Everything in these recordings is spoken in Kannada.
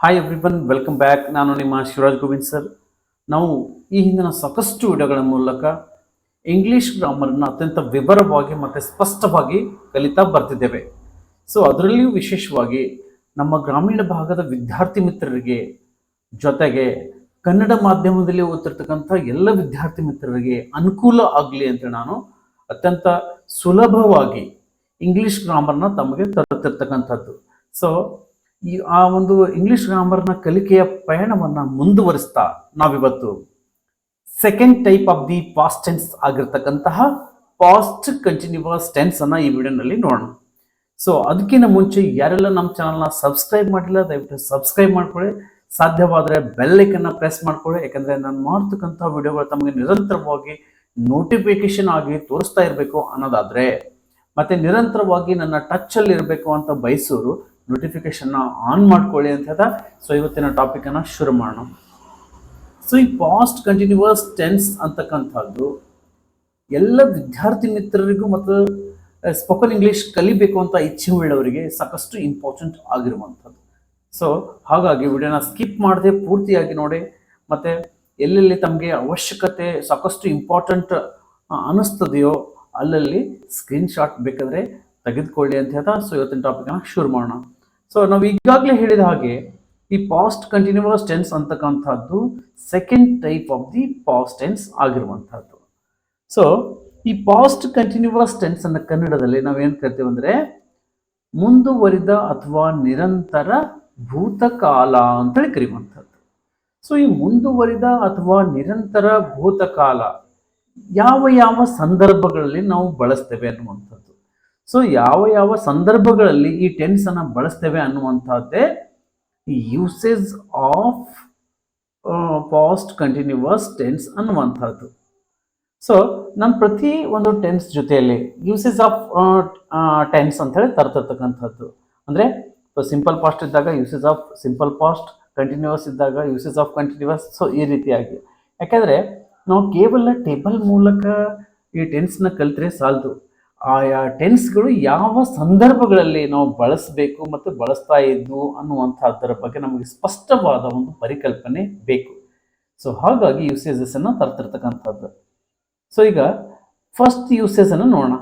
ಹಾಯ್ ಎವ್ರಿವನ್ ವೆಲ್ಕಮ್ ಬ್ಯಾಕ್ ನಾನು ನಿಮ್ಮ ಶಿವರಾಜ್ ಗೋವಿಂದ್ ಸರ್ ನಾವು ಈ ಹಿಂದಿನ ಸಾಕಷ್ಟು ವಿಡಿಯೋಗಳ ಮೂಲಕ ಇಂಗ್ಲಿಷ್ ಗ್ರಾಮರ್ನ ಅತ್ಯಂತ ವಿವರವಾಗಿ ಮತ್ತು ಸ್ಪಷ್ಟವಾಗಿ ಕಲಿತಾ ಬರ್ತಿದ್ದೇವೆ. ಸೊ ಅದರಲ್ಲಿಯೂ ವಿಶೇಷವಾಗಿ ನಮ್ಮ ಗ್ರಾಮೀಣ ಭಾಗದ ವಿದ್ಯಾರ್ಥಿ ಮಿತ್ರರಿಗೆ ಜೊತೆಗೆ ಕನ್ನಡ ಮಾಧ್ಯಮದಲ್ಲಿ ಓದ್ತಿರ್ತಕ್ಕಂಥ ಎಲ್ಲ ವಿದ್ಯಾರ್ಥಿ ಮಿತ್ರರಿಗೆ ಅನುಕೂಲ ಆಗಲಿ ಅಂತ ನಾನು ಅತ್ಯಂತ ಸುಲಭವಾಗಿ ಇಂಗ್ಲಿಷ್ ಗ್ರಾಮರ್ನ ತಮಗೆ ತರುತ್ತಿರ್ತಕ್ಕಂಥದ್ದು ಸೊ ಈ ಆ ಒಂದು ಇಂಗ್ಲಿಷ್ ಗ್ರಾಮರ್ನ ಕಲಿಕೆಯ ಪಯಣವನ್ನು ಮುಂದುವರಿಸ್ತಾ ನಾವಿವತ್ತು second type of the past tense ಆಗಿರ್ತಕ್ಕಂತಹ past continuous tense ಅನ್ನ ಈ ವಿಡಿಯೋನಲ್ಲಿ ನೋಡೋಣ. ಸೊ ಅದಕ್ಕಿಂತ ಮುಂಚೆ ಯಾರೆಲ್ಲ ನಮ್ಮ ಚಾನಲ್ನ ಸಬ್ಸ್ಕ್ರೈಬ್ ಮಾಡಿಲ್ಲ ದಯವಿಟ್ಟು ಸಬ್ಸ್ಕ್ರೈಬ್ ಮಾಡ್ಕೊಳ್ಳಿ. ಸಾಧ್ಯವಾದರೆ ಬೆಲ್ಲೈಕನ್ನ ಪ್ರೆಸ್ ಮಾಡ್ಕೊಳ್ಳಿ. ಯಾಕಂದರೆ ನಾನು ಮಾಡ್ತಕ್ಕಂಥ ವಿಡಿಯೋಗಳು ತಮಗೆ ನಿರಂತರವಾಗಿ ನೋಟಿಫಿಕೇಶನ್ ಆಗಿ ತೋರಿಸ್ತಾ ಇರಬೇಕು ಅನ್ನೋದಾದ್ರೆ, ಮತ್ತೆ ನಿರಂತರವಾಗಿ ನನ್ನ ಟಚ್ ಅಲ್ಲಿ ಇರಬೇಕು ಅಂತ ಬಯಸೋರು ನೋಟಿಫಿಕೇಶನ್ ಆನ್ ಮಾಡ್ಕೊಳ್ಳಿ ಅಂತ ಹೇಳ್ತಾ. ಸೊ ಇವತ್ತಿನ ಟಾಪಿಕನ್ನು ಶುರು ಮಾಡೋಣ. ಸೊ ಈ ಪಾಸ್ಟ್ ಕಂಟಿನ್ಯೂವಸ್ ಟೆನ್ಸ್ ಅಂತಕ್ಕಂಥದ್ದು ಎಲ್ಲ ವಿದ್ಯಾರ್ಥಿ ಮಿತ್ರರಿಗೂ ಮತ್ತು ಸ್ಪೋಕನ್ ಇಂಗ್ಲೀಷ್ ಕಲಿಬೇಕು ಅಂತ ಇಚ್ಛೆ ಉಳ್ಳವರಿಗೆ ಸಾಕಷ್ಟು ಇಂಪಾರ್ಟೆಂಟ್ ಆಗಿರುವಂಥದ್ದು. ಸೊ ಹಾಗಾಗಿ ವಿಡಿಯೋನ ಸ್ಕಿಪ್ ಮಾಡದೆ ಪೂರ್ತಿಯಾಗಿ ನೋಡಿ. ಮತ್ತು ಎಲ್ಲೆಲ್ಲಿ ತಮಗೆ ಅವಶ್ಯಕತೆ ಸಾಕಷ್ಟು ಇಂಪಾರ್ಟೆಂಟ್ ಅನ್ನಿಸ್ತದೆಯೋ ಅಲ್ಲಲ್ಲಿ ಸ್ಕ್ರೀನ್ಶಾಟ್ ಬೇಕಾದರೆ ತೆಗೆದುಕೊಳ್ಳಿ ಅಂತ ಹೇಳ್ತಾ. ಸೊ ಇವತ್ತಿನ ಟಾಪಿಕನ್ನು ಶುರು ಮಾಡೋಣ. ಸೊ ನಾವು ಈಗಾಗಲೇ ಹೇಳಿದ ಹಾಗೆ, ಈ ಪಾಸ್ಟ್ ಕಂಟಿನ್ಯೂಸ್ ಟೆನ್ಸ್ ಅಂತಕ್ಕಂಥದ್ದು second type of the past tense ಆಗಿರುವಂಥದ್ದು. ಸೊ ಈ ಪಾಸ್ಟ್ ಕಂಟಿನ್ಯೂಸ್ ಟೆನ್ಸ್ ಅನ್ನ ಕನ್ನಡದಲ್ಲಿ ನಾವೇನು ಕರಿತೀವಿ ಅಂದರೆ, ಮುಂದುವರಿದ ಅಥವಾ ನಿರಂತರ ಭೂತಕಾಲ ಅಂತೇಳಿ ಕರೆಯುವಂಥದ್ದು. ಸೊ ಈ ಮುಂದುವರಿದ ಅಥವಾ ನಿರಂತರ ಭೂತಕಾಲ ಯಾವ ಯಾವ ಸಂದರ್ಭಗಳಲ್ಲಿ ನಾವು ಬಳಸ್ತೇವೆ ಅನ್ನುವಂಥದ್ದು. ಸೊ ಯಾವ ಯಾವ ಸಂದರ್ಭಗಳಲ್ಲಿ ಈ ಟೆನ್ಸ್ ಅನ್ನ ಬಳಸ್ತೇವೆ ಅನ್ನುವಂಥದ್ದೇ usage of past continuous tense ಅನ್ನುವಂಥದ್ದು. ಸೊ ನಮ್ಮ ಪ್ರತಿ ಒಂದು ಟೆನ್ಸ್ ಜೊತೆಯಲ್ಲಿ ಯೂಸೇಜ್ ಆಫ್ ಟೆನ್ಸ್ ಅಂತ ಹೇಳಿ ತರ್ತಿರ್ತಕ್ಕಂಥದ್ದು ಅಂದರೆ ಸಿಂಪಲ್ ಪಾಸ್ಟ್ ಇದ್ದಾಗ usage of simple past continuous ಇದ್ದಾಗ ಯೂಸೇಜ್ ಆಫ್ ಕಂಟಿನ್ಯೂವಸ್ ಸೊ ಈ ರೀತಿಯಾಗಿ. ಯಾಕೆಂದರೆ, ನಾವು ಕೇವಲ ಟೇಬಲ್ ಮೂಲಕ ಈ ಟೆನ್ಸ್ನ ಕಲಿತರೆ ಸಾಲದು. ಆಯಾ ಟೆನ್ಸ್ಗಳು ಯಾವ ಸಂದರ್ಭಗಳಲ್ಲಿ ನಾವು ಬಳಸಬೇಕು ಮತ್ತು ಬಳಸ್ತಾ ಇದ್ವು ಅನ್ನುವಂಥದ್ದರ ಬಗ್ಗೆ ನಮಗೆ ಸ್ಪಷ್ಟವಾದ ಒಂದು ಪರಿಕಲ್ಪನೆ ಬೇಕು. ಸೊ ಹಾಗಾಗಿ ಯೂಸೇಜಸ್ ಅನ್ನು ತರ್ತಿರ್ತಕ್ಕಂಥದ್ದು. ಸೊ ಈಗ ಫಸ್ಟ್ ಯೂಸೇಜನ್ನು ನೋಡೋಣ.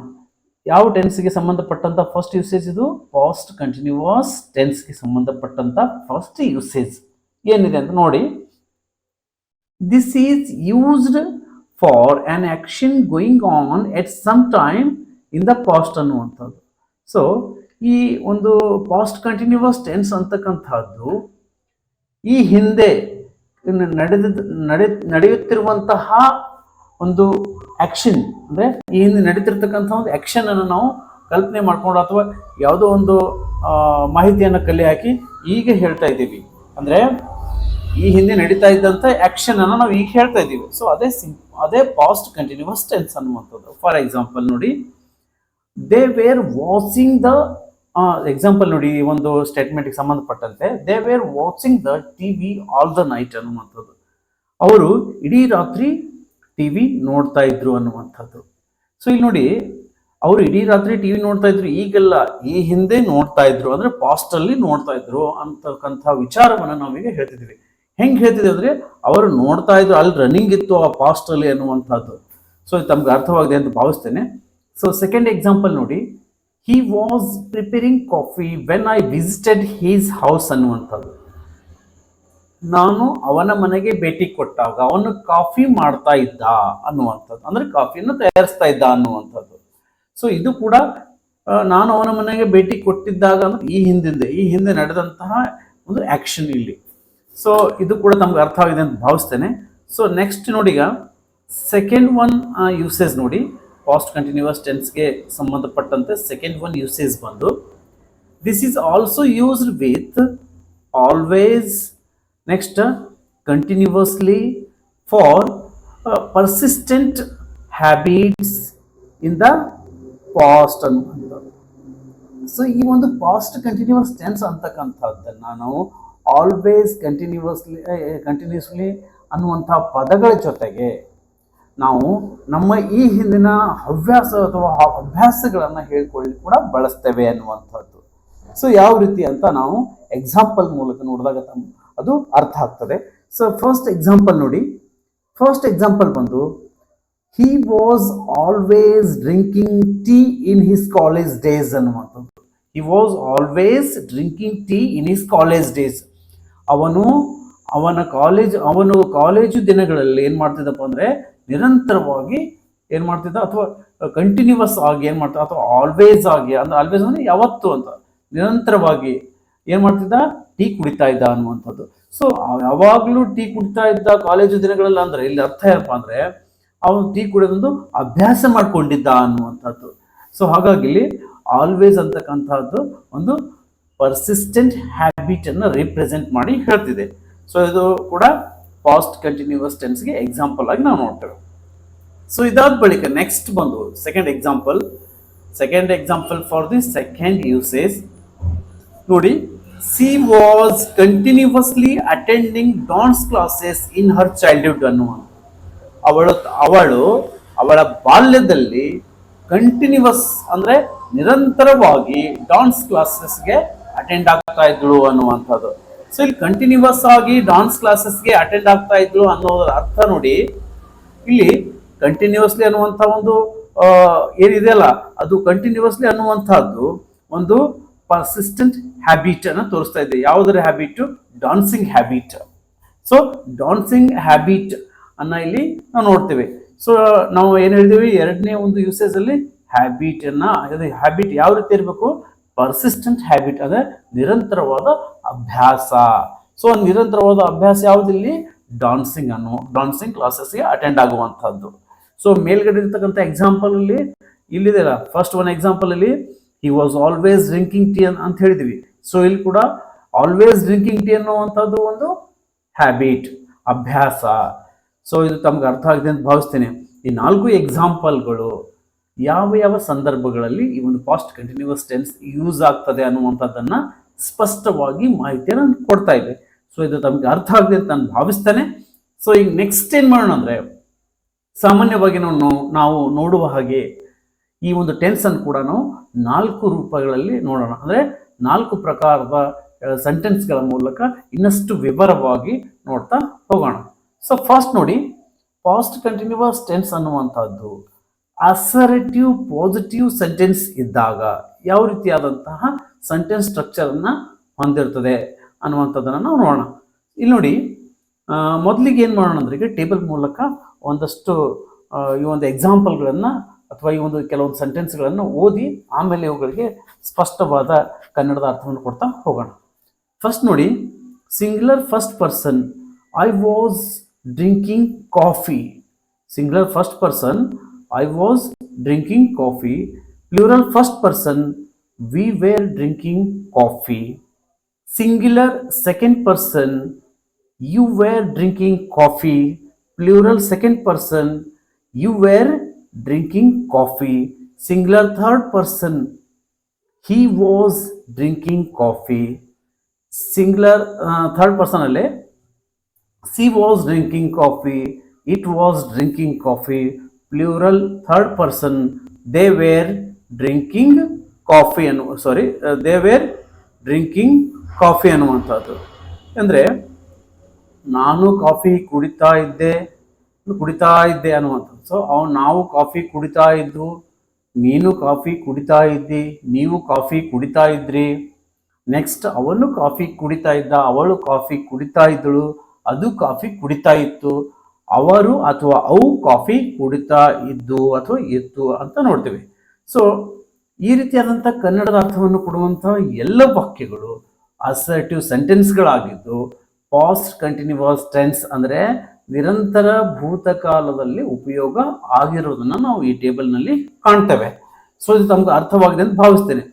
ಯಾವ ಟೆನ್ಸ್ಗೆ ಸಂಬಂಧಪಟ್ಟಂತ ಫಸ್ಟ್ ಯೂಸೇಜ್ ಇದು? ಪಾಸ್ಟ್ ಕಂಟಿನ್ಯೂವಸ್ ಟೆನ್ಸ್ಗೆ ಸಂಬಂಧಪಟ್ಟಂತ ಫಸ್ಟ್ ಯೂಸೇಜ್ ಏನಿದೆ ಅಂತ ನೋಡಿ. This is used for an action going on at some time in the past ಅನ್ನುವಂಥದ್ದು. ಸೊ ಈ ಒಂದು ಪಾಸ್ಟ್ ಕಂಟಿನ್ಯೂವಸ್ ಟೆನ್ಸ್ ಅಂತಕ್ಕಂಥದ್ದು, ಈ ಹಿಂದೆ ನಡೆದ, ನಡೆ, ನಡೆಯುತ್ತಿರುವಂತಹ ಒಂದು ಆಕ್ಷನ್ ಅಂದರೆ ಈ ಹಿಂದೆ ನಡೀತಿರ್ತಕ್ಕಂಥ ಒಂದು ಆಕ್ಷನ್ ಅನ್ನು ನಾವು ಕಲ್ಪನೆ ಮಾಡಿಕೊಂಡು ಅಥವಾ ಯಾವುದೋ ಒಂದು ಮಾಹಿತಿಯನ್ನು ಕಲೆ ಹಾಕಿ ಈಗ ಹೇಳ್ತಾ ಇದ್ದೀವಿ. ಅಂದರೆ ಈ ಹಿಂದೆ ನಡೀತಾ ಇದ್ದಂಥ ಆ್ಯಕ್ಷನನ್ನು ನಾವು ಈಗ ಹೇಳ್ತಾ ಇದ್ದೀವಿ. ಸೊ ಅದೇ ಸಿಂಪ್ ಅದೇ ಪಾಸ್ಟ್ ಕಂಟಿನ್ಯೂವಸ್ ಟೆನ್ಸ್ ಅನ್ನುವಂಥದ್ದು. ಫಾರ್ ಎಕ್ಸಾಂಪಲ್ ನೋಡಿ. They were watching the example ನೋಡಿ, ಈ ಒಂದು ಸ್ಟೇಟ್ಮೆಂಟ್ಗೆ ಸಂಬಂಧಪಟ್ಟಂತೆ they were watching the T V all the night ಅನ್ನುವಂಥದ್ದು. ಅವರು ಇಡೀ ರಾತ್ರಿ ಟಿ ವಿ ನೋಡ್ತಾ ಇದ್ರು ಅನ್ನುವಂಥದ್ದು. ಸೊ ಇಲ್ಲಿ ನೋಡಿ, ಅವರು ಇಡೀ ರಾತ್ರಿ ಟಿ ವಿ ನೋಡ್ತಾ ಇದ್ರು, ಈಗೆಲ್ಲ ಈ ಹಿಂದೆ ನೋಡ್ತಾ ಇದ್ರು, ಅಂದ್ರೆ ಪಾಸ್ಟ್ ಅಲ್ಲಿ ನೋಡ್ತಾ ಇದ್ರು ಅಂತಕ್ಕಂಥ ವಿಚಾರವನ್ನು ನಾವೀಗ ಹೇಳ್ತಿದ್ವಿ ಹೆಂಗ್ ಹೇಳ್ತಿದ್ವಿ ಅಂದ್ರೆ, ಅವರು ನೋಡ್ತಾ ಇದ್ರು, ಅಲ್ಲಿ ರನ್ನಿಂಗ್ ಇತ್ತು ಆ ಪಾಸ್ಟ್ ಅಲ್ಲಿ ಅನ್ನುವಂಥದ್ದು. ಸೊ ತಮ್ಗೆ ಅರ್ಥವಾಗಿದೆ ಅಂತ ಭಾವಿಸ್ತೇನೆ. ಸೊ ಸೆಕೆಂಡ್ ಎಕ್ಸಾಂಪಲ್ ನೋಡಿ. He was preparing coffee when I visited his house ಅನ್ನುವಂಥದ್ದು. ನಾನು ಅವನ ಮನೆಗೆ ಭೇಟಿ ಕೊಟ್ಟಾಗ ಅವನು ಕಾಫಿ ಮಾಡ್ತಾ ಇದ್ದ ಅನ್ನುವಂಥದ್ದು. ಅಂದ್ರೆ ಕಾಫಿಯನ್ನು ತಯಾರಿಸ್ತಾ ಇದ್ದ ಅನ್ನುವಂಥದ್ದು. ಸೊ ಇದು ಕೂಡ ನಾನು ಅವನ ಮನೆಗೆ ಭೇಟಿ ಕೊಟ್ಟಿದ್ದಾಗ ಈ ಹಿಂದಿಂದ, ಈ ಹಿಂದೆ ನಡೆದಂತಹ ಒಂದು ಆಕ್ಷನ್ ಇಲ್ಲಿ. ಸೊ ಇದು ಕೂಡ ನಮ್ಗೆ ಅರ್ಥ ಆಗಿದೆ ಅಂತ ಭಾವಿಸ್ತೇನೆ. ಸೊ ನೆಕ್ಸ್ಟ್ ನೋಡಿಗ ಸೆಕೆಂಡ್ ಒನ್ ಯೂಸೇಜ್ ನೋಡಿ. ಪಾಸ್ಟ್ ಕಂಟಿನ್ಯೂಸ್ ಟೆನ್ಸ್ಗೆ ಸಂಬಂಧಪಟ್ಟಂತೆ ಸೆಕೆಂಡ್ ಒನ್ ಯೂಸೇಜ್ ಬಂದು. This is also used with always next continuously for persistent habits in the past ಅನ್ನುವಂಥದ್ದು. ಸೊ ಈ ಒಂದು ಪಾಸ್ಟ್ ಕಂಟಿನ್ಯೂಸ್ ಟೆನ್ಸ್ ಅಂತಕ್ಕಂಥದ್ದನ್ನು ನಾವು ಆಲ್ವೇಸ್ ಕಂಟಿನ್ಯೂವಸ್ಲಿ ಕಂಟಿನ್ಯೂಸ್ಲಿ ಅನ್ನುವಂಥ ಪದಗಳ ಜೊತೆಗೆ ನಾವು ನಮ್ಮ ಈ ಹಿಂದಿನ ಹವ್ಯಾಸ ಅಥವಾ ಅಭ್ಯಾಸಗಳನ್ನು ಹೇಳ್ಕೊಳ್ಳಿ ಕೂಡ ಬಳಸ್ತೇವೆ ಅನ್ನುವಂಥದ್ದು. ಸೊ ಯಾವ ರೀತಿ ಅಂತ ನಾವು ಎಕ್ಸಾಂಪಲ್ ಮೂಲಕ ನೋಡಿದಾಗ ಅದು ಅರ್ಥ ಆಗ್ತದೆ. ಸೊ ಫಸ್ಟ್ ಎಕ್ಸಾಂಪಲ್ ನೋಡಿ. ಫಸ್ಟ್ ಎಕ್ಸಾಂಪಲ್ ಬಂದು he was always drinking tea in his college days ಅನ್ನುವಂಥದ್ದು. He was always drinking tea in his college days ಅವನು, ಅವನ ಕಾಲೇಜ್ ಅವನು ಕಾಲೇಜು ದಿನಗಳಲ್ಲಿ ಏನು ಮಾಡ್ತಿದ್ದಪ್ಪ ಅಂದರೆ ನಿರಂತರವಾಗಿ ಏನು ಮಾಡ್ತಿದ್ದ? ಅಥವಾ ಕಂಟಿನ್ಯೂಸ್ ಆಗಿ ಏನು ಮಾಡ್ತಾ ಅಥವಾ ಆಲ್ವೇಸ್ ಆಗಿ, ಅಂದ್ರೆ ಆಲ್ವೇಸ್ ಅಂದರೆ ಯಾವತ್ತು ಅಂತ. ನಿರಂತರವಾಗಿ ಏನು ಮಾಡ್ತಿದ್ದ? ಟೀ ಕುಡಿತಾ ಇದ್ದ ಅನ್ನುವಂಥದ್ದು. ಸೊ ಯಾವಾಗಲೂ ಟೀ ಕುಡಿತಾ ಇದ್ದ ಕಾಲೇಜು ದಿನಗಳಲ್ಲಿ ಅಂದ್ರೆ ಇಲ್ಲಿ ಅರ್ಥ ಏನಪ್ಪ ಅಂದರೆ, ಅವನು ಟೀ ಕುಡಿಯೋದೊಂದು ಅಭ್ಯಾಸ ಮಾಡ್ಕೊಂಡಿದ್ದ ಅನ್ನುವಂಥದ್ದು. ಸೊ ಹಾಗಾಗಿ ಇಲ್ಲಿ ಆಲ್ವೇಸ್ ಅಂತಕ್ಕಂಥದ್ದು ಒಂದು ಪರ್ಸಿಸ್ಟೆಂಟ್ ಹ್ಯಾಬಿಟ್ ಅನ್ನು ರಿಪ್ರೆಸೆಂಟ್ ಮಾಡಿ ಹೇಳ್ತಿದೆ. ಸೊ ಇದು ಕೂಡ ಪಾಸ್ಟ್ ಕಂಟಿನ್ಯೂಸ್ ಟೆನ್ಸ್ಗೆ ಎಕ್ಸಾಂಪಲ್ ಆಗಿ ನಾವು ನೋಡ್ತೇವೆ. ಸೊ ಇದಾದ ಬಳಿಕ ನೆಕ್ಸ್ಟ್ ಬಂದು second example second example for the second usage ನೋಡಿ she was continuously attending dance classes in her childhood ಅನ್ನುವ ಅವಳು ಅವಳು, ಅವಳ ಬಾಲ್ಯದಲ್ಲಿ ಕಂಟಿನ್ಯೂಸ್ ಅಂದ್ರೆ ನಿರಂತರವಾಗಿ ಡಾನ್ಸ್ ಕ್ಲಾಸಸ್ಗೆ ಅಟೆಂಡ್ ಆಗ್ತಾ ಇದ್ಳು ಅನ್ನುವಂಥದ್ದು. ಸೊ ಇಲ್ಲಿ ಕಂಟಿನ್ಯೂಸ್ ಆಗಿ ಡಾನ್ಸ್ ಕ್ಲಾಸಸ್ಗೆ ಅಟೆಂಡ್ ಆಗ್ತಾ ಇದ್ರು ಅನ್ನೋದರ ಅರ್ಥ ನೋಡಿ. ಇಲ್ಲಿ ಕಂಟಿನ್ಯೂಸ್ಲಿ ಅನ್ನುವಂಥ ಒಂದು ಏನಿದೆ ಏನಿದೆಯಲ್ಲ ಅದು ಕಂಟಿನ್ಯೂಸ್ಲಿ ಅನ್ನುವಂಥದ್ದು ಒಂದು ಪರ್ಸಿಸ್ಟೆಂಟ್ ಹ್ಯಾಬಿಟ್ ಅನ್ನು ತೋರಿಸ್ತಾ ಇದೆ. ಯಾವುದರ habit dancing habit so dancing habit ಅನ್ನ ಇಲ್ಲಿ ನಾವು ನೋಡ್ತೇವೆ. ಸೊ ನಾವು ಏನು ಹೇಳಿದೀವಿ? ಎರಡನೇ ಒಂದು ಯೂಸೇಜ್ ಅಲ್ಲಿ ಹ್ಯಾಬಿಟ್ ಅನ್ನ ಹ್ಯಾಬಿಟ್ ಯಾವ ರೀತಿ ಇರಬೇಕು? ಪರ್ಸಿಸ್ಟೆಂಟ್ ಹ್ಯಾಬಿಟ್ ಅಂದರೆ ನಿರಂತರವಾದ ಅಭ್ಯಾಸ. ಸೊ ನಿರಂತರವಾದ ಅಭ್ಯಾಸ ಯಾವುದಿಲ್ಲಿ ಡಾನ್ಸಿಂಗ್ ಅನ್ನು ಡಾನ್ಸಿಂಗ್ ಕ್ಲಾಸಸ್ಗೆ ಅಟೆಂಡ್ ಆಗುವಂಥದ್ದು. ಸೊ ಮೇಲ್ಗಡೆ ಇರ್ತಕ್ಕಂಥ ಎಕ್ಸಾಂಪಲ್ ಅಲ್ಲಿ, ಇಲ್ಲಿದೆಯಲ್ಲ first one ಎಕ್ಸಾಂಪಲಲ್ಲಿ he was always drinking tea ಅಂತ ಹೇಳಿದ್ವಿ. ಸೊ ಇಲ್ಲಿ ಕೂಡ ಆಲ್ವೇಸ್ ಡ್ರಿಂಕಿಂಗ್ ಟೀ ಅನ್ನುವಂಥದ್ದು ಒಂದು ಹ್ಯಾಬಿಟ್ ಅಭ್ಯಾಸ. ಸೊ ಇದು ತಮ್ಗೆ ಅರ್ಥ ಆಗಿದೆ ಅಂತ ಭಾವಿಸ್ತೇನೆ. ಈ ನಾಲ್ಕು ಎಕ್ಸಾಂಪಲ್ಗಳು ಯಾವ ಯಾವ ಸಂದರ್ಭಗಳಲ್ಲಿ ಈ ಒಂದು ಪಾಸ್ಟ್ ಕಂಟಿನ್ಯೂಸ್ ಟೆನ್ಸ್ ಯೂಸ್ ಆಗ್ತದೆ ಅನ್ನುವಂಥದ್ದನ್ನ ಸ್ಪಷ್ಟವಾಗಿ ಮಾಹಿತಿಯನ್ನು ಕೊಡ್ತಾ ಇದೆ ಸೊ ಇದು ತಮಗೆ ಅರ್ಥ ಆಗಿದೆ ಅಂತ ನಾನು ಭಾವಿಸ್ತೇನೆ. ಸೊ ಈಗ ನೆಕ್ಸ್ಟ್ ಏನು ಮಾಡೋಣ ಅಂದರೆ, ಸಾಮಾನ್ಯವಾಗಿ ನಾವು ನಾವು ನೋಡುವ ಹಾಗೆ ಈ ಒಂದು ಟೆನ್ಸ್ ಅನ್ನು ಕೂಡ ನಾವು ನಾಲ್ಕು ರೂಪಗಳಲ್ಲಿ ನೋಡೋಣ. ಅಂದರೆ ನಾಲ್ಕು ಪ್ರಕಾರದ ಸೆಂಟೆನ್ಸ್ಗಳ ಮೂಲಕ ಇನ್ನಷ್ಟು ವಿವರವಾಗಿ ನೋಡ್ತಾ ಹೋಗೋಣ. ಸೊ ಫಸ್ಟ್ ನೋಡಿ ಪಾಸ್ಟ್ ಕಂಟಿನ್ಯೂಸ್ ಟೆನ್ಸ್ ಅನ್ನುವಂಥದ್ದು ಅಸರ್ಟಿವ್ ಪಾಸಿಟಿವ್ ಸೆಂಟೆನ್ಸ್ ಇದ್ದಾಗ ಯಾವ ರೀತಿಯಾದಂತಹ ಸೆಂಟೆನ್ಸ್ ಸ್ಟ್ರಕ್ಚರನ್ನು ಹೊಂದಿರ್ತದೆ ಅನ್ನುವಂಥದ್ದನ್ನು ನಾವು ನೋಡೋಣ. ಇಲ್ಲಿ ನೋಡಿ ಮೊದಲಿಗೆ ಏನು ಮಾಡೋಣ ಅಂದ್ರೆ ಈಗ ಟೇಬಲ್ ಮೂಲಕ ಒಂದಷ್ಟು ಈ ಒಂದು ಎಕ್ಸಾಂಪಲ್ಗಳನ್ನು ಅಥವಾ ಈ ಒಂದು ಕೆಲವೊಂದು ಸೆಂಟೆನ್ಸ್ಗಳನ್ನು ಓದಿ ಆಮೇಲೆ ಇವುಗಳಿಗೆ ಸ್ಪಷ್ಟವಾದ ಕನ್ನಡದ ಅರ್ಥವನ್ನು ಕೊಡ್ತಾ ಹೋಗೋಣ. ಫಸ್ಟ್ ನೋಡಿ singular first person I was drinking coffee singular first person I was drinking coffee. Plural first person. We were drinking coffee. Singular second person. You were drinking coffee. Plural second person. You were drinking coffee. Singular third person. He was drinking coffee. Singular uh, third person. She was drinking coffee. It was drinking coffee. Plural third person they were drinking coffee ಅನ್ನು sorry they were drinking coffee ಅನ್ನುವಂಥದ್ದು. ಅಂದರೆ, ನಾನು ಕಾಫಿ ಕುಡಿತಾ ಇದ್ದೆ ಕುಡಿತಾ ಇದ್ದೆ ಅನ್ನುವಂಥದ್ದು. ಸೊ ಅವ್ನು ನಾವು ಕಾಫಿ ಕುಡಿತಾ ಇದ್ದು ನೀನು ಕಾಫಿ ಕುಡಿತಾ ಇದ್ದಿ, ನೀವು ಕಾಫಿ ಕುಡಿತಾ ಇದ್ರಿ. ನೆಕ್ಸ್ಟ್ ಅವನು ಕಾಫಿ ಕುಡಿತಾ ಇದ್ದ, ಅವಳು ಕಾಫಿ ಕುಡಿತಾ ಇದ್ದಳು, ಅದು ಕಾಫಿ ಕುಡಿತಾ ಇತ್ತು. ಅವರು ಅಥವಾ ಅವು ಕಾಫಿ ಕುಡಿತಾ ಇದ್ದು ಅಥವಾ ಇತ್ತು ಅಂತ ನೋಡ್ತೇವೆ. ಸೊ ಈ ರೀತಿಯಾದಂಥ ಕನ್ನಡದ ಅರ್ಥವನ್ನು ಕೊಡುವಂತಹ ಎಲ್ಲ ವಾಕ್ಯಗಳು ಅಸರ್ಟಿವ್ ಸೆಂಟೆನ್ಸ್ಗಳಾಗಿದ್ದು ಪಾಸ್ಟ್ ಕಂಟಿನ್ಯೂಸ್ ಟೆನ್ಸ್ ಅಂದರೆ ನಿರಂತರ ಭೂತಕಾಲದಲ್ಲಿ ಉಪಯೋಗ ಆಗಿರೋದನ್ನು ನಾವು ಈ ಟೇಬಲ್ನಲ್ಲಿ ಕಾಣ್ತೇವೆ. ಸೊ ಇದು ತಮ್ಗೆ ಅರ್ಥವಾಗಿದೆ ಅಂತ ಭಾವಿಸ್ತೇನೆ.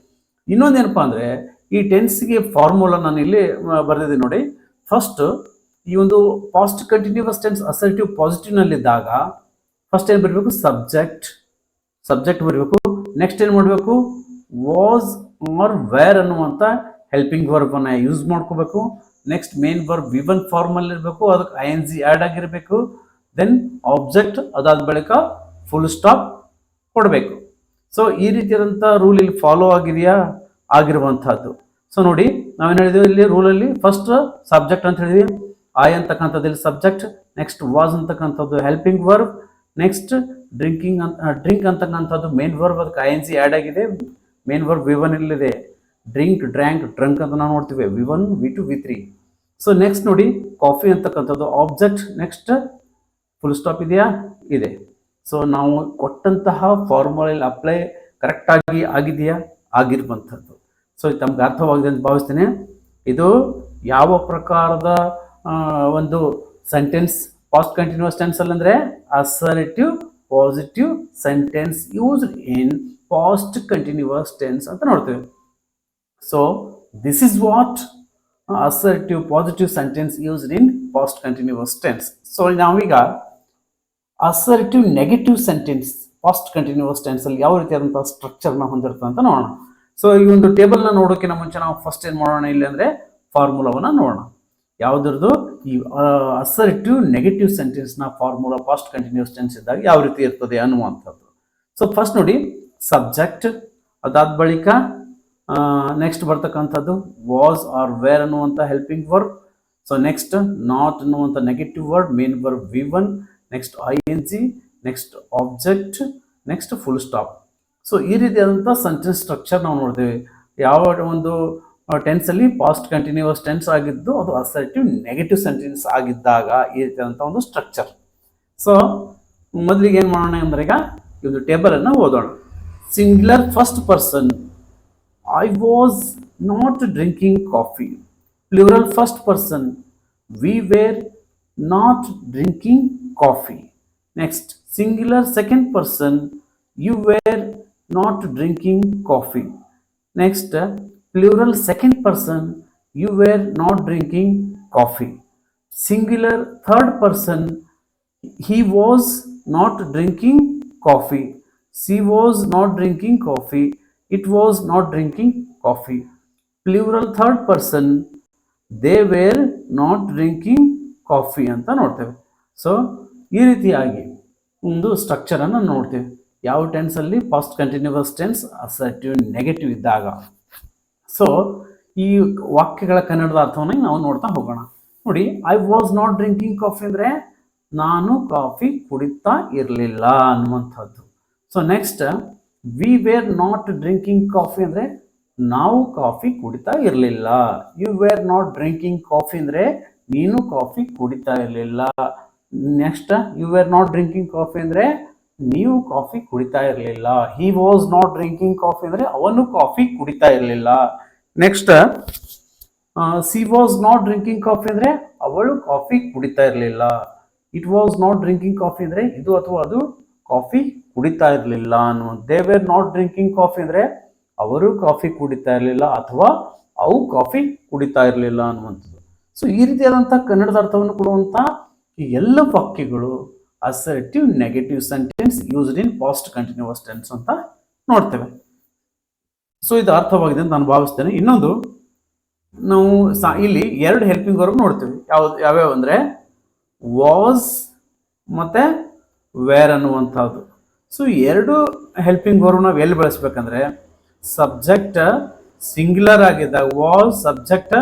ಇನ್ನೊಂದೇನಪ್ಪ ಅಂದರೆ ಈ ಟೆನ್ಸ್ಗೆ ಫಾರ್ಮುಲಾ ನಾನು ಇಲ್ಲಿ ಬರೆದಿದ್ದೀನಿ ನೋಡಿ. ಫಸ್ಟ್ ಈ ಒಂದು ಪಾಸ್ಟ್ ಕಂಟಿನ್ಯೂಸ್ ಟೆನ್ಸ್ ಅಸರ್ಟಿವ್ ಪಾಸಿಟಿವ್ನಲ್ಲಿದ್ದಾಗ ಫಸ್ಟ್ ಏನು ಬರಬೇಕು? ಸಬ್ಜೆಕ್ಟ್ ಸಬ್ಜೆಕ್ಟ್ ಬರಬೇಕು. ನೆಕ್ಸ್ಟ್ ಏನು ಮಾಡಬೇಕು? ವಾಸ್ ಆರ್ ವೇರ್ ಅನ್ನುವಂಥ ಹೆಲ್ಪಿಂಗ್ ವರ್ಬನ್ನು ಯೂಸ್ ಮಾಡ್ಕೋಬೇಕು. Next main verb V one ಫಾರ್ಮಲ್ಲಿ ಇರಬೇಕು ಅದಕ್ಕೆ ಐ ಎನ್ ಜಿ ಆ್ಯಡ್ ಆಗಿರಬೇಕು. ದೆನ್ ಆಬ್ಜೆಕ್ಟ್ ಅದಾದ ಬಳಿಕ ಫುಲ್ ಸ್ಟಾಪ್ ಕೊಡಬೇಕು. ಸೊ ಈ ರೀತಿಯಾದಂಥ ರೂಲ್ ಇಲ್ಲಿ ಫಾಲೋ ಆಗಿದೆಯಾ? ಆಗಿರುವಂಥದ್ದು. ಸೊ ನೋಡಿ, ನಾವೇನು ಹೇಳಿದ್ವಿ ಇಲ್ಲಿ ರೂಲಲ್ಲಿ ಫಸ್ಟ್ ಸಬ್ಜೆಕ್ಟ್ ಅಂತ ಹೇಳಿದ್ವಿ. ಐ ಅಂತಕ್ಕಂಥದ್ದು ಸಬ್ಜೆಕ್ಟ್ ನೆಕ್ಸ್ಟ್ ವಾಸ್ ಅಂತಕ್ಕಂಥದ್ದು ಹೆಲ್ಪಿಂಗ್ ವರ್ಬ್ ನೆಕ್ಸ್ಟ್ ಡ್ರಿಂಕಿಂಗ್ ಅಂತ ಡ್ರಿಂಕ್ ಅಂತಕ್ಕಂಥದ್ದು ಮೇನ್ ವರ್ಬ್ ಅದಕ್ಕೆ ಐ ಎನ್ ಸಿ ಆ್ಯಡ್ ಆಗಿದೆ. ಮೇನ್ ವರ್ಬ್ ವಿ ಒನ್ ಇಲ್ಲಿದೆ ಡ್ರಿಂಕ್ ಡ್ರ್ಯಾಂಕ್ ಡ್ರಂಕ್ ಅಂತ ನಾವು ನೋಡ್ತೀವಿ. V one V two V three so next ನೋಡಿ ಕಾಫಿ ಅಂತಕ್ಕಂಥದ್ದು ಆಬ್ಜೆಕ್ಟ್ ನೆಕ್ಸ್ಟ್ ಫುಲ್ ಸ್ಟಾಪ್ ಇದೆಯಾ? ಇದೆ. ಸೊ ನಾವು ಕೊಟ್ಟಂತಹ ಫಾರ್ಮುಲಲ್ಲಿ ಅಪ್ಲೈ ಕರೆಕ್ಟಾಗಿ ಆಗಿದೆಯಾ? ಆಗಿರುವಂಥದ್ದು. ಸೊ ತಮ್ಗೆ ಅರ್ಥವಾಗಿದೆ ಅಂತ ಭಾವಿಸ್ತೇನೆ. ಇದು ಯಾವ ಪ್ರಕಾರದ ಒಂದು ಸೆಂಟೆನ್ಸ್ ಪಾಸ್ಟ್ ಕಂಟಿನ್ಯೂಸ್ ಟೆನ್ಸ್ ಅಲ್ಲಿ ಅಂದರೆ assertive positive sentence used in past continuous tense ಅಂತ ನೋಡ್ತೇವೆ. So this is what assertive positive sentence used in past continuous tense so ನಾವೀಗ assertive negative sentence past continuous tense ಅಲ್ಲಿ ಯಾವ ರೀತಿಯಾದಂಥ ಸ್ಟ್ರಕ್ಚರ್ನ ಹೊಂದಿರುತ್ತೆ ಅಂತ ನೋಡೋಣ. ಸೊ ಈ ಒಂದು ಟೇಬಲ್ನ ನೋಡೋಕ್ಕಿಂತ ಮುಂಚೆ ನಾವು ಫಸ್ಟ್ ಏನು ಮಾಡೋಣ ಇಲ್ಲಿ ಅಂದರೆ ಫಾರ್ಮುಲಾವನ್ನು ನೋಡೋಣ. ಯಾವುದ್ರದ್ದು? ಈ ಅಸರ್ಟಿವ್ ನೆಗೆಟಿವ್ ಸೆಂಟೆನ್ಸ್ನ ಫಾರ್ಮುಲಾ ಪಾಸ್ಟ್ ಕಂಟಿನ್ಯೂಸ್ ಟೆನ್ಸ್ ಇದ್ದಾಗ ಯಾವ ರೀತಿ ಇರ್ತದೆ ಅನ್ನುವಂಥದ್ದು. ಸೊ ಫಸ್ಟ್ ನೋಡಿ ಸಬ್ಜೆಕ್ಟ್ ಅದಾದ ಬಳಿಕ ನೆಕ್ಸ್ಟ್ ಬರ್ತಕ್ಕಂಥದ್ದು ವಾಸ್ ಆರ್ ವೇರ್ ಅನ್ನುವಂಥ helping word so next not ಅನ್ನುವಂಥ negative word main verb V one next I N G next object next full stop so ಈ ರೀತಿಯಾದಂಥ ಸೆಂಟೆನ್ಸ್ ಸ್ಟ್ರಕ್ಚರ್ ನಾವು ನೋಡ್ತೇವೆ. ಯಾವ ಒಂದು ಟೆನ್ಸ್ ಅಲ್ಲಿ ಪಾಸ್ಟ್ ಕಂಟಿನ್ಯೂಸ್ ಟೆನ್ಸ್ ಆಗಿದ್ದು ಅದು ಅಸರ್ಟಿವ್ ನೆಗೆಟಿವ್ ಸೆಂಟೆನ್ಸ್ ಆಗಿದ್ದಾಗ ಇರ್ತಕ್ಕಂಥ ಒಂದು ಸ್ಟ್ರಕ್ಚರ್ ಸೊ ಮೊದಲಿಗೆ ಏನ್ ಮಾಡೋಣ ಅಂದ್ರೆ ಈಗ ಒಂದು ಟೇಬಲ್ ಅನ್ನ ಓದೋಣ. Singular first person I was not drinking coffee plural first person we were not drinking coffee next singular second person you were not drinking coffee next plural second person. You were not drinking coffee. Singular third person. He was not drinking coffee. She was not drinking coffee. It was not drinking coffee. Plural third person. They were not drinking coffee ಅಂತ ನೋಡ್ತೇವೆ ಸೊ ಈ ರೀತಿಯಾಗಿ ಒಂದು ಸ್ಟ್ರಕ್ಚರನ್ನು ನೋಡ್ತೇವೆ ಯಾವ ಟೆನ್ಸಲ್ಲಿ past continuous tense assertive negative ಇದ್ದಾಗ ಸೊ ಈ ವಾಕ್ಯಗಳ ಕನ್ನಡದ ಅರ್ಥವನ್ನು ನಾವು ನೋಡ್ತಾ ಹೋಗೋಣ. ನೋಡಿ I was not drinking coffee ಅಂದರೆ ನಾನು ಕಾಫಿ ಕುಡಿತಾ ಇರಲಿಲ್ಲ ಅನ್ನುವಂಥದ್ದು. So next we were not drinking coffee ಅಂದರೆ ನಾವು ಕಾಫಿ ಕುಡಿತಾ ಇರಲಿಲ್ಲ. You were not drinking coffee ಅಂದರೆ ನೀನು ಕಾಫಿ ಕುಡಿತಾ ಇರಲಿಲ್ಲ. Next you were not drinking coffee ಅಂದರೆ ನೀವು ಕಾಫಿ ಕುಡಿತಾ ಇರಲಿಲ್ಲ. He was not drinking coffee ಅಂದರೆ ಅವನು ಕಾಫಿ ಕುಡಿತಾ ಇರಲಿಲ್ಲ. Next she was not drinking coffee ಅಂದರೆ ಅವಳು ಕಾಫಿ ಕುಡಿತಾ ಇರಲಿಲ್ಲ. It was not drinking coffee ಅಂದರೆ ಇದು ಅಥವಾ ಅದು ಕಾಫಿ ಕುಡಿತಾ ಇರಲಿಲ್ಲ ಅನ್ನೋ they were not drinking coffee ಅಂದರೆ ಅವರು ಕಾಫಿ ಕುಡಿತಾ ಇರಲಿಲ್ಲ ಅಥವಾ ಅವು ಕಾಫಿ ಕುಡಿತಾ ಇರಲಿಲ್ಲ ಅನ್ನುವಂಥದ್ದು. ಸೊ ಈ ರೀತಿಯಾದಂಥ ಕನ್ನಡದ ಅರ್ಥವನ್ನು ಕೊಡುವಂಥ ಎಲ್ಲ ವಾಕ್ಯಗಳು assertive negative sentence used in past continuous tense ಅಂತ ನೋಡ್ತೇವೆ. ಸೊ ಇದು ಅರ್ಥವಾಗಿದೆ ಅಂತ ನಾನು ಭಾವಿಸ್ತೇನೆ. ಇನ್ನೊಂದು, ನಾವು ಸಾ, ಇಲ್ಲಿ ಎರಡು ಹೆಲ್ಪಿಂಗ್ ವರ್ಬ್ ನೋಡ್ತೀವಿ. ಯಾವ್ದು, ಯಾವ್ಯಾವ ಅಂದರೆ ವಾಸ್ ಮತ್ತು ವೇರ್ ಅನ್ನುವಂಥದ್ದು. ಸೊ ಎರಡು ಹೆಲ್ಪಿಂಗ್ ವರ್ಬ್ ನಾವು ಎಲ್ಲಿ ಬಳಸ್ಬೇಕಂದ್ರೆ ಸಬ್ಜೆಕ್ಟ್ ಸಿಂಗ್ಯುಲರ್ ಆಗಿದ್ದಾಗ ವಾಸ್ ಸಬ್ಜೆಕ್ಟ್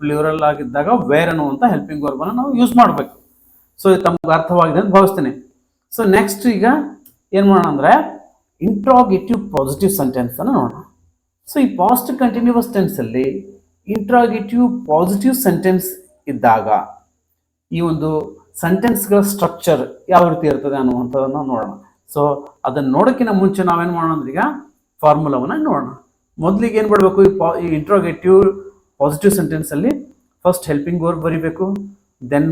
ಪ್ಲೂರಲ್ ಆಗಿದ್ದಾಗ ವೇರ್ ಅನ್ನುವಂಥ ಹೆಲ್ಪಿಂಗ್ ವರ್ಬನ್ನು ನಾವು ಯೂಸ್ ಮಾಡಬೇಕು. ಸೊ ಇದು ತಮ್ಗೆ ಅರ್ಥವಾಗಿದೆ ಅಂತ ಭಾವಿಸ್ತೇನೆ. ಸೊ ನೆಕ್ಸ್ಟ್ ಈಗ ಏನು ಮಾಡೋಣ ಅಂದರೆ ಇಂಟ್ರಾಗೇಟಿವ್ ಪಾಸಿಟಿವ್ ಸೆಂಟೆನ್ಸ್ ಅನ್ನು ನೋಡೋಣ. ಸೊ ಈ ಪಾಸ್ಟ್ ಕಂಟಿನ್ಯೂಸ್ ಟೆನ್ಸಲ್ಲಿ ಇಂಟ್ರಾಗೇಟಿವ್ ಪಾಸಿಟಿವ್ ಸೆಂಟೆನ್ಸ್ ಇದ್ದಾಗ ಈ ಒಂದು ಸೆಂಟೆನ್ಸ್ಗಳ ಸ್ಟ್ರಕ್ಚರ್ ಯಾವ ರೀತಿ ಇರ್ತದೆ ಅನ್ನುವಂಥದ್ದನ್ನು ನೋಡೋಣ. ಸೊ ಅದನ್ನು ನೋಡೋಕ್ಕಿಂತ ಮುಂಚೆ ನಾವೇನು ಮಾಡೋಣ ಅಂದ್ರೆ ಈಗ ಫಾರ್ಮುಲಾವನ್ನು ನೋಡೋಣ. ಮೊದಲಿಗೆ ಏನು ಮಾಡಬೇಕು ಈ ಪಾ ಈ ಇಂಟ್ರೋಗೇಟಿವ್ ಪಾಸಿಟಿವ್ ಸೆಂಟೆನ್ಸಲ್ಲಿ ಫಸ್ಟ್ ಹೆಲ್ಪಿಂಗ್ ವರ್ಬ್ ಬರಿಬೇಕು. ದೆನ್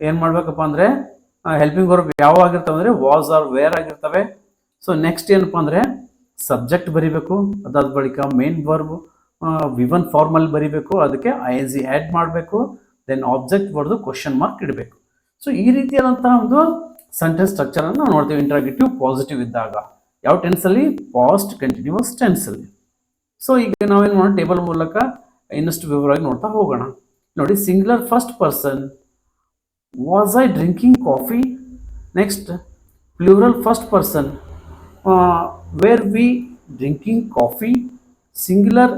ಏನು ಮಾಡಬೇಕಪ್ಪ ಅಂದರೆ ಹೆಲ್ಪಿಂಗ್ ವರ್ಬ್ ಯಾವ ಆಗಿರ್ತವೆ ಅಂದರೆ ವಾಸ್ ಆರ್ ವೇರ್ ಆಗಿರ್ತವೆ. ಸೊ ನೆಕ್ಸ್ಟ್ ಏನಪ್ಪ ಅಂದರೆ ಸಬ್ಜೆಕ್ಟ್ ಬರಿಬೇಕು, ಅದಾದ ಬಳಿಕ ಮೇನ್ ವರ್ಬ್ ವಿವನ್ ಫಾರ್ಮಲ್ಲಿ ಬರಿಬೇಕು, ಅದಕ್ಕೆ ಐ ಎನ್ ಜಿ ಆ್ಯಡ್ ಮಾಡಬೇಕು ದೆನ್ ಆಬ್ಜೆಕ್ಟ್ ಬರೆದು ಕ್ವಶನ್ ಮಾರ್ಕ್ ಇಡಬೇಕು. ಸೊ ಈ ರೀತಿಯಾದಂತಹ ಒಂದು ಸೆಂಟೆನ್ಸ್ ಸ್ಟ್ರಕ್ಚರನ್ನು ನಾವು ನೋಡ್ತೀವಿ. ಇಂಟ್ರಾಗೇಟಿವ್ ಪಾಸಿಟಿವ್ ಇದ್ದಾಗ. ಯಾವ ಟೆನ್ಸಲ್ಲಿ ಪಾಸ್ಟ್ ಕಂಟಿನ್ಯೂಸ್ ಟೆನ್ಸಲ್ಲಿ ಸೊ ಈಗ ನಾವೇನು ಮಾಡೋಣ? ಟೇಬಲ್ ಮೂಲಕ ಇನ್ನಷ್ಟು ವಿವರವಾಗಿ ನೋಡ್ತಾ ಹೋಗೋಣ. ನೋಡಿ singular first person was I drinking coffee next plural first person were we drinking coffee singular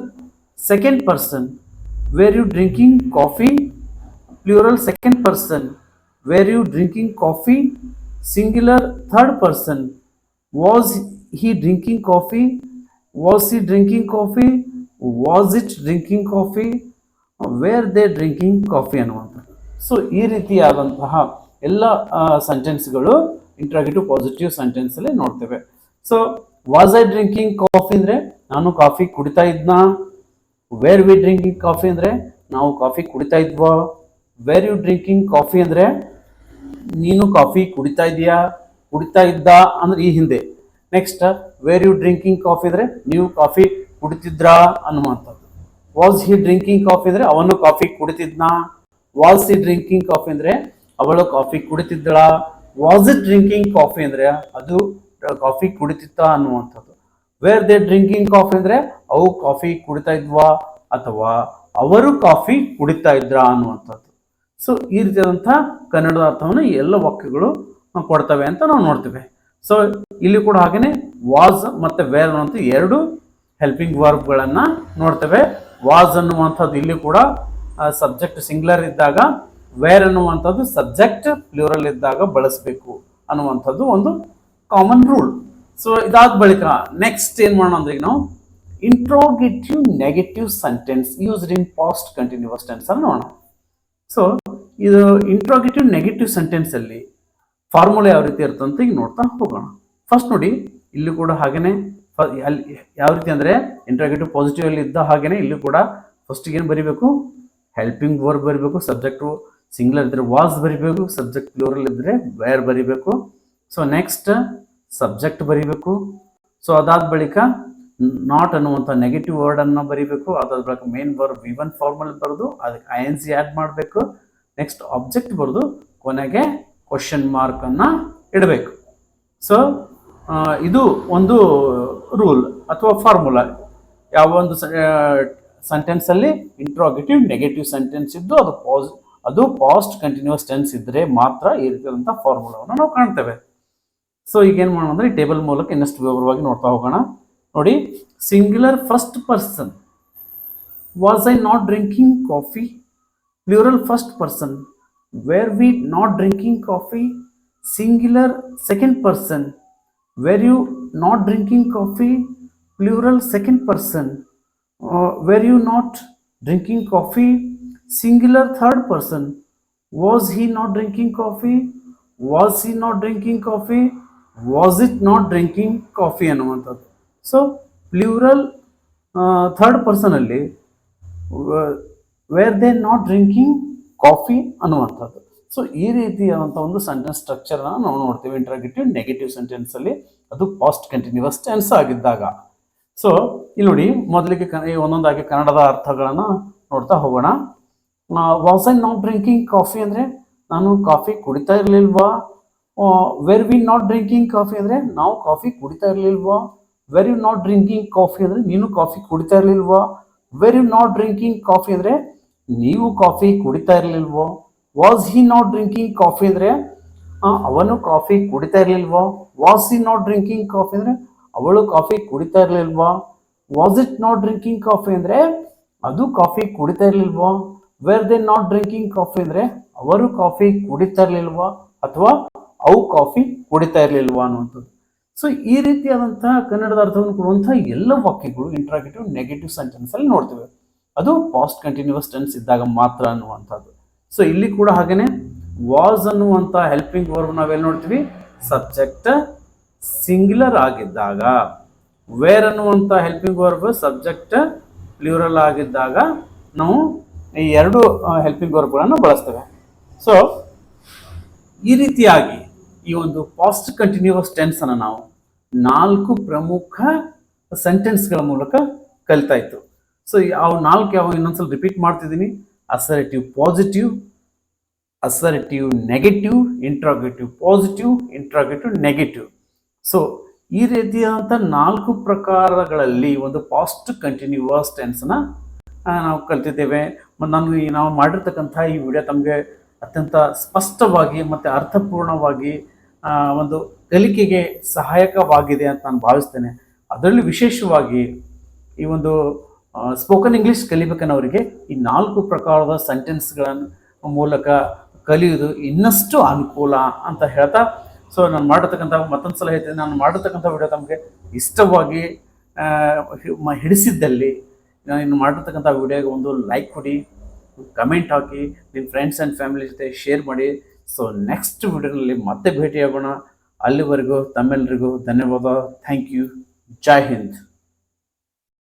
second person were you drinking coffee plural second person were you drinking coffee singular third person was he drinking coffee was he drinking coffee was it drinking coffee were they drinking coffee ಅನ್ನುವಂಥ ಸೊ ಈ ರೀತಿಯಾದಂತಹ ಎಲ್ಲ ಸೆಂಟೆನ್ಸ್ಗಳು ಇಂಟ್ರಾಗೇಟಿವ್ ಪಾಸಿಟಿವ್ ಸೆಂಟೆನ್ಸಲ್ಲಿ ನೋಡ್ತೇವೆ so was I drinking coffee ಅಂದರೆ ನಾನು ಕಾಫಿ ಕುಡಿತಾ ಇದ್ನಾ? ವೇರ್ ವಿ ಡ್ರಿಂಕಿಂಗ್ ಕಾಫಿ ಅಂದರೆ ನಾವು ಕಾಫಿ ಕುಡಿತಾ ಇದ್ವಾ? ವೇರ್ ಯು ಡ್ರಿಂಕಿಂಗ್ ಕಾಫಿ ಅಂದರೆ ನೀನು ಕಾಫಿ ಕುಡಿತಾ ಇದೀಯಾ? ಕುಡಿತಾ ಇದ್ದ ಅಂದ್ರೆ ಈ ಹಿಂದೆ. Next were you drinking coffee ಅಂದರೆ ನೀವು ಕಾಫಿ ಕುಡಿತಿದ್ರಾ ಅನ್ನುವಂಥದ್ದು. ವಾಸ್ ಹಿ ಡ್ರಿಂಕಿಂಗ್ ಕಾಫಿ ಅಂದರೆ ಅವನು ಕಾಫಿ ಕುಡಿತಿದ್ನಾ? ವಾಸ್ ಹಿ ಡ್ರಿಂಕಿಂಗ್ ಕಾಫಿ ಅಂದರೆ ಅವಳು ಕಾಫಿ ಕುಡಿತಿದ್ದಳ? ವಾಸ್ ಇಟ್ ಡ್ರಿಂಕಿಂಗ್ ಕಾಫಿ ಅಂದರೆ ಅದು ಕಾಫಿ ಕುಡಿತಿತ್ತ ಅನ್ನುವಂಥದ್ದು. ವೇರ್ ದೇ ಡ್ರಿಂಕಿಂಗ್ ಕಾಫಿ ಅಂದರೆ, ಅವು ಕಾಫಿ ಕುಡಿತಾ ಇದ್ವಾ ಅಥವಾ ಅವರು ಕಾಫಿ ಕುಡಿತಾ ಇದ್ರ ಅನ್ನುವಂಥದ್ದು. ಸೊ ಈ ರೀತಿಯಾದಂಥ ಕನ್ನಡದ ಅರ್ಥವನ್ನು ಎಲ್ಲ ವಾಕ್ಯಗಳು ಕೊಡ್ತವೆ ಅಂತ ನಾವು ನೋಡ್ತೇವೆ. ಸೊ ಇಲ್ಲಿ ಕೂಡ ಹಾಗೆಯೇ ವಾಸ್ ಮತ್ತು ವೇರ್ ಅನ್ನುವಂಥ ಎರಡು ಹೆಲ್ಪಿಂಗ್ ವರ್ಬ್ಗಳನ್ನು ನೋಡ್ತೇವೆ. ವಾಸ್ ಅನ್ನುವಂಥದ್ದು ಇಲ್ಲಿ ಕೂಡ ಸಬ್ಜೆಕ್ಟ್ ಸಿಂಗ್ಲರ್ ಇದ್ದಾಗ ವೇರ್ ಅನ್ನುವಂಥದ್ದು ಸಬ್ಜೆಕ್ಟ್ ಪ್ಲೂರಲ್ ಇದ್ದಾಗ ಬಳಸಬೇಕು ಅನ್ನುವಂಥದ್ದು ಒಂದು ಕಾಮನ್ ರೂಲ್ ಸೊ ಇದಾದ ಬಳಿಕ ನೆಕ್ಸ್ಟ್ ಏನು ಮಾಡೋಣ ಅಂದ್ರೆ ನಾವು interrogative negative sentence used in past continuous tense ಅನ್ನು ನೋಡೋಣ. ಸೊ ಇದು ಇಂಟ್ರೋಗೇಟಿವ್ ನೆಗೆಟಿವ್ ಸೆಂಟೆನ್ಸ್ ಅಲ್ಲಿ ಫಾರ್ಮುಲಾ ಯಾವ ರೀತಿ ಇರುತ್ತೆ ಅಂತ ಈಗ ನೋಡ್ತಾ ಹೋಗೋಣ. ಫಸ್ಟ್ ನೋಡಿ, ಇಲ್ಲಿ ಕೂಡ ಹಾಗೇನೆ ಯಾವ ರೀತಿ ಅಂದ್ರೆ ಇಂಟ್ರೋಗೇಟಿವ್ ಪಾಸಿಟಿವ್ ಅಲ್ಲಿ ಇದ್ದ ಹಾಗೇನೆ ಇಲ್ಲಿ ಕೂಡ ಫಸ್ಟ್ ಏನು ಬರಿಬೇಕು? ಹೆಲ್ಪಿಂಗ್ ವರ್ಬ್ ಬರಿಬೇಕು ಸಬ್ಜೆಕ್ಟು ಸಿಂಗ್ಲರ್ ಇದ್ದರೆ ವಾಸ್ ಬರಿಬೇಕು ಸಬ್ಜೆಕ್ಟ್ ಪ್ಲೂರಲ್ ಇದ್ರೆ ವೇರ್ ಬರಿಬೇಕು. ಸೊ ನೆಕ್ಸ್ಟ್ ಸಬ್ಜೆಕ್ಟ್ ಬರಿಬೇಕು. ಸೊ ಅದಾದ ಬಳಿಕ ನಾಟ್ ಅನ್ನುವಂಥ ನೆಗೆಟಿವ್ ವರ್ಡ್ ಬರೀಬೇಕು. ಅದಾದ ಬಳಿಕ ಮೇನ್ ಬರ್ ವಿ ಒನ್ ಫಾರ್ಮಲ್ ಬರೆದು ಅದಕ್ಕೆ ಐ ಎನ್ ಸಿ ಆ್ಯಡ್ ಮಾಡಬೇಕು. ನೆಕ್ಸ್ಟ್ ಆಬ್ಜೆಕ್ಟ್ ಬರೆದು ಕೊನೆಗೆ ಕ್ವಶನ್ ಮಾರ್ಕನ್ನು ಇಡಬೇಕು. ಸೊ ಇದು ಒಂದು ರೂಲ್ ಅಥವಾ ಫಾರ್ಮುಲಾ ಯಾವ ಒಂದು ಸೆಂಟೆನ್ಸ್ ಅಲ್ಲಿ ಇಂಟ್ರೋಗೇಟಿವ್ ನೆಗೆಟಿವ್ ಸೆಂಟೆನ್ಸ್ ಇದ್ದು ಅದು ಪಾಸ್ ಅದು ಪಾಸ್ಟ್ ಕಂಟಿನ್ಯೂಸ್ ಟೆನ್ಸ್ ಇದ್ದರೆ ಮಾತ್ರ ಈ ಫಾರ್ಮುಲಾವನ್ನು ನಾವು ಕಾಣ್ತೇವೆ. ಸೊ ಈಗ ಏನು ಮಾಡೋಣ ಅಂದ್ರೆ ಈ ಟೇಬಲ್ ಮೂಲಕ ಇನ್ನಷ್ಟು ವಿವರವಾಗಿ ನೋಡ್ತಾ ಹೋಗೋಣ. ನೋಡಿ singular first person was I not drinking coffee plural first person were we not drinking coffee singular second person were you not drinking coffee plural second person were you not drinking coffee singular third person was he not drinking coffee was he not drinking coffee was it not drinking coffee ಅನ್ನುವಂಥದ್ದು. So plural third ಪರ್ಸನಲ್ಲಿ were they not drinking coffee ಅನ್ನುವಂಥದ್ದು. ಸೊ ಈ ರೀತಿಯಾದಂಥ ಒಂದು ಸೆಂಟೆನ್ಸ್ ಸ್ಟ್ರಕ್ಚರ್ನ ನಾವು ನೋಡ್ತೀವಿ. ಇಂಟ್ರಾಗೇಟಿವ್ ನೆಗೆಟಿವ್ ಸೆಂಟೆನ್ಸಲ್ಲಿ ಅದು ಪಾಸ್ಟ್ ಕಂಟಿನ್ಯೂಸ್ ಟೆನ್ಸ್ ಆಗಿದ್ದಾಗ. ಸೊ ಇಲ್ಲಿ ನೋಡಿ, ಮೊದಲಿಗೆ ಒಂದೊಂದಾಗಿ ಕನ್ನಡದ ಅರ್ಥಗಳನ್ನು ನೋಡ್ತಾ ಹೋಗೋಣ. Was I not drinking coffee ಅಂದರೆ, ನಾನು ಕಾಫಿ ಕುಡಿತಾ ಇರಲಿಲ್ವಾ? Were we not drinking coffee ಅಂದರೆ ನಾವು ಕಾಫಿ ಕುಡಿತಾ ಇರಲಿಲ್ವಾ? Were you not drinking coffee ಅಂದರೆ ನೀನು ಕಾಫಿ ಕುಡಿತಾ ಇರಲಿಲ್ವಾ? Were you not drinking coffee ಅಂದರೆ ನೀವು ಕಾಫಿ ಕುಡಿತಾ ಇರಲಿಲ್ವೋ? Was he not drinking coffee ಅಂದರೆ ಅವನು ಕಾಫಿ ಕುಡಿತಾ ಇರಲಿಲ್ವೋ? Was he not drinking coffee ಅಂದರೆ ಅವಳು ಕಾಫಿ ಕುಡಿತಾ ಇರಲಿಲ್ವಾ? Was it not drinking coffee ಅಂದರೆ ಅದು ಕಾಫಿ ಕುಡಿತಾ ಇರಲಿಲ್ವಾ? Were they not drinking coffee ಅಂದರೆ ಅವರು ಕಾಫಿ ಕುಡಿತಾ ಇರಲಿಲ್ವಾ? ಅಥವಾ ಅವು ಕಾಫಿ ಕುಡಿತಾ ಇರಲಿಲ್ವಾ ಅನ್ನುವಂಥದ್ದು. ಸೊ ಈ ರೀತಿಯಾದಂತಹ ಕನ್ನಡದ ಅರ್ಥವನ್ನು ಕೊಡುವಂತಹ ಎಲ್ಲ ವಾಕ್ಯಗಳು ಇಂಟ್ರಾಗೇಟಿವ್ ನೆಗೆಟಿವ್ ಸೆಂಟೆನ್ಸ್ ಅಲ್ಲಿ ನೋಡ್ತೇವೆ. ಅದು ಪಾಸ್ಟ್ ಕಂಟಿನ್ಯೂಸ್ ಟೆನ್ಸ್ ಇದ್ದಾಗ ಮಾತ್ರ ಅನ್ನುವಂಥದ್ದು. ಸೊ ಇಲ್ಲಿ ಕೂಡ ಹಾಗೇನೆ ವಾಸ್ ಅನ್ನುವಂಥ ಹೆಲ್ಪಿಂಗ್ ವರ್ಬ್ ನಾವೆಲ್ಲಿ ನೋಡ್ತೀವಿ. ಸಬ್ಜೆಕ್ಟ್ ಸಿಂಗ್ಯುಲರ್ ಆಗಿದ್ದಾಗ. ವೇರ್ ಅನ್ನುವಂಥ ಹೆಲ್ಪಿಂಗ್ ವರ್ಬ್ ಸಬ್ಜೆಕ್ಟ್ ಪ್ಲೂರಲ್ ಆಗಿದ್ದಾಗ ನಾವು ಈ ಎರಡು ಹೆಲ್ಪಿಂಗ್ ವರ್ಬ್ಗಳನ್ನು ಬಳಸ್ತೇವೆ. ಸೊ ಈ ರೀತಿಯಾಗಿ ಈ ಒಂದು ಪಾಸ್ಟ್ ಕಂಟಿನ್ಯೂಸ್ ಟೆನ್ಸ್ ಅನ್ನು ನಾವು ನಾಲ್ಕು ಪ್ರಮುಖ ಸೆಂಟೆನ್ಸ್ಗಳ ಮೂಲಕ ಕಲಿತಾ ಇತ್ತು. ಸೊ ಯಾವ ನಾಲ್ಕು ಯಾವ ಇನ್ನೊಂದ್ಸಲ ರಿಪೀಟ್ ಮಾಡ್ತಿದ್ದೀನಿ. Assertive positive assertive negative interrogative positive interrogative negative so ಈ ರೀತಿಯಾದಂಥ ನಾಲ್ಕು ಪ್ರಕಾರಗಳಲ್ಲಿ ಒಂದು ಪಾಸ್ಟ್ ಕಂಟಿನ್ಯೂಸ್ ಟೆನ್ಸ್ನ ನಾವು ಕಲ್ತಿದ್ದೇವೆ. ಮತ್ತು ನಾನು ಈ ನಾವು ಮಾಡಿರ್ತಕ್ಕಂಥ ಈ ವಿಡಿಯೋ ತಮಗೆ ಅತ್ಯಂತ ಸ್ಪಷ್ಟವಾಗಿ ಮತ್ತು ಅರ್ಥಪೂರ್ಣವಾಗಿ ಒಂದು ಕಲಿಕೆಗೆ ಸಹಾಯಕವಾಗಿದೆ ಅಂತ ನಾನು ಭಾವಿಸ್ತೇನೆ. ಅದರಲ್ಲಿ ವಿಶೇಷವಾಗಿ ಈ ಒಂದು ಸ್ಪೋಕನ್ ಇಂಗ್ಲೀಷ್ ಕಲಿಬೇಕನ್ನೋರಿಗೆ ಈ ನಾಲ್ಕು ಪ್ರಕಾರದ ಸೆಂಟೆನ್ಸ್ಗಳನ್ನು ಮೂಲಕ ಕಲಿಯೋದು ಇನ್ನಷ್ಟು ಅನುಕೂಲ ಅಂತ ಹೇಳ್ತಾ ಸೊ ನಾನು ಮಾಡಿರ್ತಕ್ಕಂಥ ಮತ್ತೊಂದು ಸಲ ಹೇಳ್ತೀನಿ, ನಾನು ಮಾಡಿರ್ತಕ್ಕಂಥ ವಿಡಿಯೋ ತಮಗೆ ಇಷ್ಟವಾಗಿ ಹಿಡಿಸಿದ್ದಲ್ಲಿ ನಾನು ಮಾಡಿರ್ತಕ್ಕಂಥ ವಿಡಿಯೋಗೆ ಒಂದು ಲೈಕ್ ಕೊಡಿ ಕಮೆಂಟ್ ಹಾಕಿ ನಿಮ್ಮ ಫ್ರೆಂಡ್ಸ್ ಆ್ಯಂಡ್ ಫ್ಯಾಮಿಲಿ ಜೊತೆ ಶೇರ್ ಮಾಡಿ. ಸೊ ನೆಕ್ಸ್ಟ್ ವಿಡಿಯೋನಲ್ಲಿ ಮತ್ತೆ ಭೇಟಿಯಾಗೋಣ. ಅಲ್ಲಿವರೆಗೂ ತಮ್ಮೆಲ್ಲರಿಗೂ ಧನ್ಯವಾದ. Thank you Jai Hind